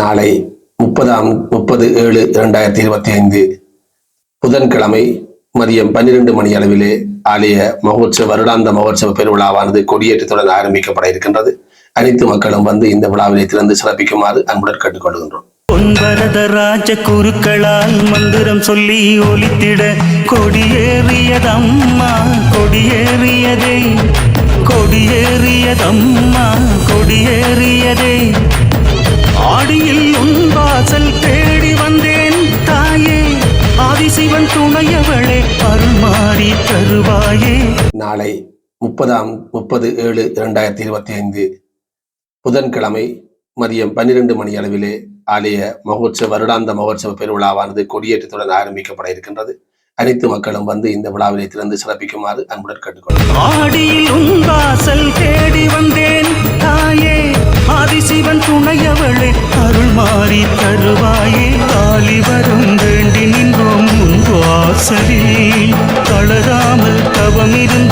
நாளை முப்பதாம் முப்பது ஏழு இரண்டாயிரத்தி இருபத்தி ஐந்து புதன்கிழமை மதியம் பன்னிரண்டு மணி அளவிலே ஆலய மகோத்சவ வருடாந்த மகோத்சவ பெருவிழாவானது கொடியேற்றத்துடன் ஆரம்பிக்கப்பட இருக்கின்றது. அனைத்து மக்களும் வந்து இந்த விழாவிலே திறந்து சிறப்பிக்குமாறு அன்புடன் கேட்டுக்கொள்கின்றோம். பொன்பரத ராஜ குருக்களால் மந்திரம் சொல்லி ஒலித்திட கொடியேறியதம்மா கொடியேறியதே கொடியேறியதம்மா கொடியேறியதே. ஆடியில் உன் வாசல் தேடி வந்தேன் தாயே. ஆதிசிவன் துணையவளே அருள்மாறி தருவாயே. நாளை முப்பதாம் முப்பது ஏழு இரண்டாயிரத்தி இருபத்தி ஐந்து. புதன்கிழமை மதியம் பன்னிரண்டு மணி அளவிலே ஆலய மகோற்சவ வருடாந்த மகோற்சவ பெருவிழாவானது கொடியேற்றத்துடன் ஆரம்பிக்கப்பட இருக்கின்றது. அனைத்து மக்களும் வந்து இந்த விழாவிலே திறந்து சிறப்பிக்குமாறு அன்புடன் கேட்டுக்கொள்கிறோம். மாறி தருவாயே. ஆளி வரும் வேண்டி நின்றோம் உன் வாசலில். தளராமல் தவமிருந்து